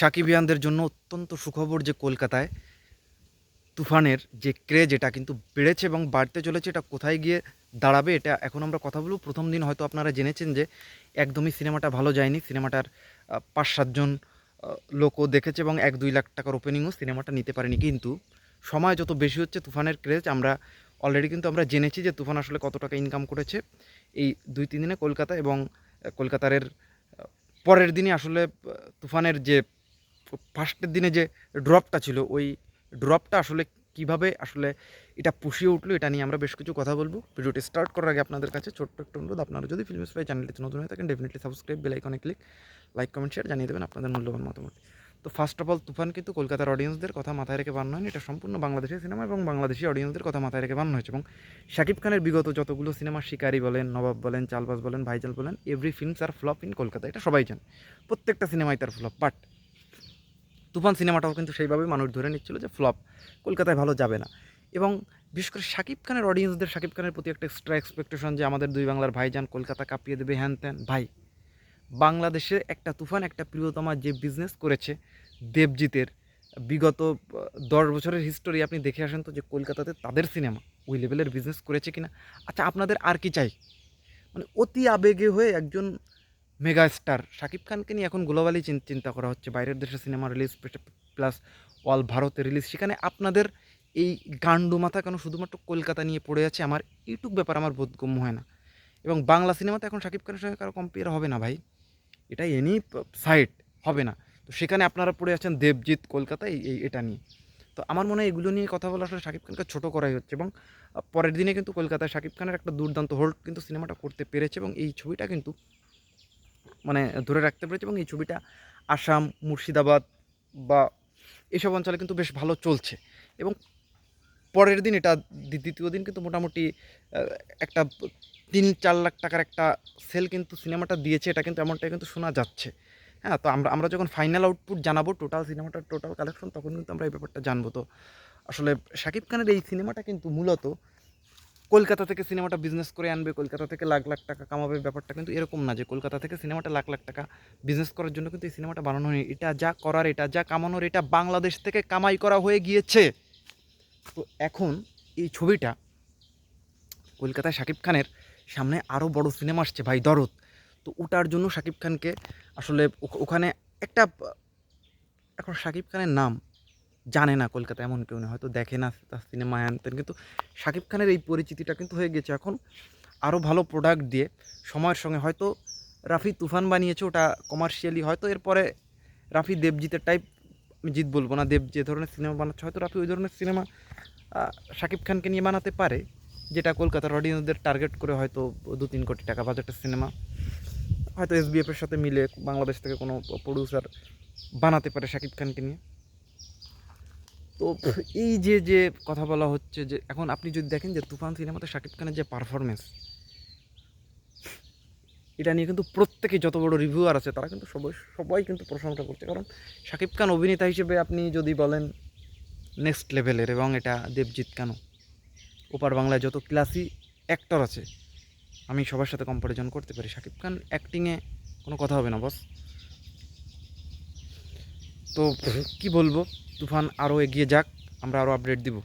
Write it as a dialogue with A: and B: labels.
A: সাকিবিয়ানদের জন্য অত্যন্ত সুখবর যে কলকাতায় তুফানের যে ক্রেজ, এটা কিন্তু বেড়েছে এবং বাড়তে চলেছে। এটা কোথায় গিয়ে দাঁড়াবে, এটা এখন আমরা কথা বলব। প্রথম দিন হয়তো আপনারা জেনেছেন যে একদমই সিনেমাটা ভালো যায়নি। সিনেমাটার পাঁচ সাতজন লোকও দেখেছে এবং এক দুই লাখ টাকার ওপেনিংও সিনেমাটা নিতে পারেনি। কিন্তু সময় যত বেশি হচ্ছে তুফানের ক্রেজ, আমরা অলরেডি কিন্তু আমরা জেনেছি যে তুফান আসলে কত টাকা ইনকাম করেছে এই দুই তিন দিনে কলকাতা এবং কলকাতার পরের দিনই আসলে তুফানের যে ফার্স্টের দিনে যে ড্রপটা ছিল, ওই ড্রপটা আসলে কীভাবে আসলে এটা পুষিয়ে উঠল, এটা নিয়ে আমরা বেশ কিছু কথা বলব। ভিডিওটি স্টার্ট করার আগে আপনাদের কাছে ছোট্ট একটা অনুরোধ, আপনারা যদি ফিল্ম স্পাই চ্যানেলটিতে নতুন হয়ে থাকেন ডেফিনেটলি সাবস্ক্রাইব বেল আইকনে ক্লিক লাইক কমেন্ট শেয়ার জানিয়ে দেবেন আপনাদের মূল্যবান মতামত। তো ফার্স্ট অফ অল তুফান কিন্তু কলকাতার অডিয়েন্সদের কথা মাথায় রেখে বানানো হয়নি, এটা সম্পূর্ণ বাংলাদেশি সিনেমা এবং বাংলাদেশি অডিয়েন্সদের কথা মাথায় রেখে বানানো হয়েছে এবং শাকিব খানের বিগত যতগুলো সিনেমা শিকারি বলেন, নবাব বলেন চালবাস বলেন, ভাইজাল বলেন every films are flop in Kolkata এটা সবাই জানে। প্রত্যেকটা সিনেমাই তার ফ্লপ বাট তুফান সিনেমাটাও কিন্তু সেইভাবেই মানুষ ধরে নিচ্ছিল যে ফ্লপ, কলকাতায় ভালো যাবে না। এবং বিশেষ করে শাকিব খানের অডিয়েন্সদের শাকিব খানের প্রতি একটা এক্সট্রা এক্সপেকটেশন যে আমাদের দুই বাংলার ভাইজান কলকাতা কাঁপিয়ে দেবে, হ্যান ত্যান। ভাই, বাংলাদেশে একটা তুফান, একটা প্রিয়তমা যে বিজনেস করেছে দেবজিতের, বিগত দশ বছরের হিস্টোরি আপনি দেখে আসেন তো যে কলকাতাতে তাদের সিনেমা ওই লেভেলের বিজনেস করেছে কিনা। আচ্ছা আপনাদের আর কি চাই? মানে অতি আবেগে হয়ে একজন মেগা স্টার শাকিব খানকে নিয়ে এখন গ্লোবালি চিন্তা করা হচ্ছে। বাইরের দেশে সিনেমা রিলিজ প্লাস অল ভারতে রিলিজ সেখানে আপনাদের এই গান্ডু মাথা কেন শুধুমাত্র কলকাতা নিয়ে পড়ে আছে? আমার এইটুক ব্যাপার আমার বোধগম্য হয় না। এবং বাংলা সিনেমাতে এখন শাকিব খানের সঙ্গে কারও কম্পেয়ার হবে না ভাই। এটা এনি সাইড হবে না। তো সেখানে আপনারা পড়ে আছেন দেবজিৎ কলকাতায় এই এটা নিয়ে। তো আমার মনে হয় এগুলো নিয়ে কথা বলা আসলে শাকিব খানকে ছোটো করাই হচ্ছে এবং পরের দিনে কিন্তু কলকাতায় শাকিব খানের একটা দুর্দান্ত হোল্ড কিন্তু সিনেমাটা করতে পেরেছে এবং এই ছবিটা কিন্তু মানে ধরে রাখতে পেরেছে এবং এই ছবিটা আসাম, মুর্শিদাবাদ বা এসব অঞ্চলে কিন্তু বেশ ভালো চলছে। এবং পরের দিন এটা দ্বিতীয় দিন কিন্তু মোটামুটি একটা তিন চার লাখ টাকার একটা সেল কিন্তু সিনেমাটা দিয়েছে। এটা কিন্তু এমনটাই কিন্তু শোনা যাচ্ছে। হ্যাঁ তো আমরা আমরা যখন ফাইনাল আউটপুট জানাব টোটাল সিনেমাটার টোটাল কালেকশন তখন কিন্তু আমরা এই ব্যাপারটা জানব। তো আসলে শাকিব খানের এই সিনেমাটা কিন্তু মূলত কলকাতা থেকে সিনেমাটা বিজনেস করে আনবে, কলকাতা থেকে লাখ লাখ টাকা কামাবে ব্যাপারটা কিন্তু এরকম না যে কলকাতা থেকে সিনেমাটা লাখ লাখ টাকা বিজনেস করার জন্য কিন্তু এই সিনেমাটা বানানো হয়নি। এটা যা করার, এটা যা কামানোর, এটা বাংলাদেশ থেকে কামাই করা হয়ে গিয়েছে। তো এখন এই ছবিটা কলকাতায় শাকিব খানের সামনে আরও বড় সিনেমা আসছে ভাই, দরদ। তো ওটার জন্য শাকিব খানকে আসলে ওখ- ওখানে একটা, এখন শাকিব খানের নাম জানে না কলকাতা এমন কেউ না, হয়তো দেখে না তার সিনেমা আনতেন। কিন্তু শাকিব খানের এই পরিচিতিটা কিন্তু হয়ে গেছে। এখন আরও ভালো প্রোডাক্ট দিয়ে সময়ের সঙ্গে হয়তো রাফি তুফান বানিয়েছে, ওটা কমার্শিয়ালি হয়তো এরপরে রাফি দেবজিতের টাইপ আমি জিত বলব না, দেব যে ধরনের সিনেমা বানাচ্ছে, হয়তো রাফি ওই ধরনের সিনেমা শাকিব খানকে নিয়ে বানাতে পারে, যেটা কলকাতার অডিয়েন্সদের টার্গেট করে হয়তো দু তিন কোটি টাকা বাজেটের সিনেমা হয়তো এসবিএফের সাথে মিলে বাংলাদেশ থেকে কোনো প্রডিউসার বানাতে পারে শাকিব খানকে নিয়ে। তো এই যে যে কথা বলা হচ্ছে যে, এখন আপনি যদি দেখেন যে তুফান সিনেমাতে শাকিব খানের যে পারফরমেন্স এটা নিয়ে কিন্তু প্রত্যেকে যত বড় রিভিউয়ার আছে, তারা কিন্তু সবাই সবাই কিন্তু প্রশংসা করছে। কারণ শাকিব খান অভিনেতা হিসেবে আপনি যদি বলেন নেক্সট লেভেলের এবং এটা দেবজিৎ কেন? ওপার বাংলায় যত ক্লাসি অ্যাক্টর আছে, আমি সবার সাথে কম্পারিজন করতে পারি। শাকিব খান অ্যাক্টিংয়ে কোনো কথা হবে না বস তো কি বলব? তুফান আরও এগিয়ে যাক আমরা আরও আপডেট দিব।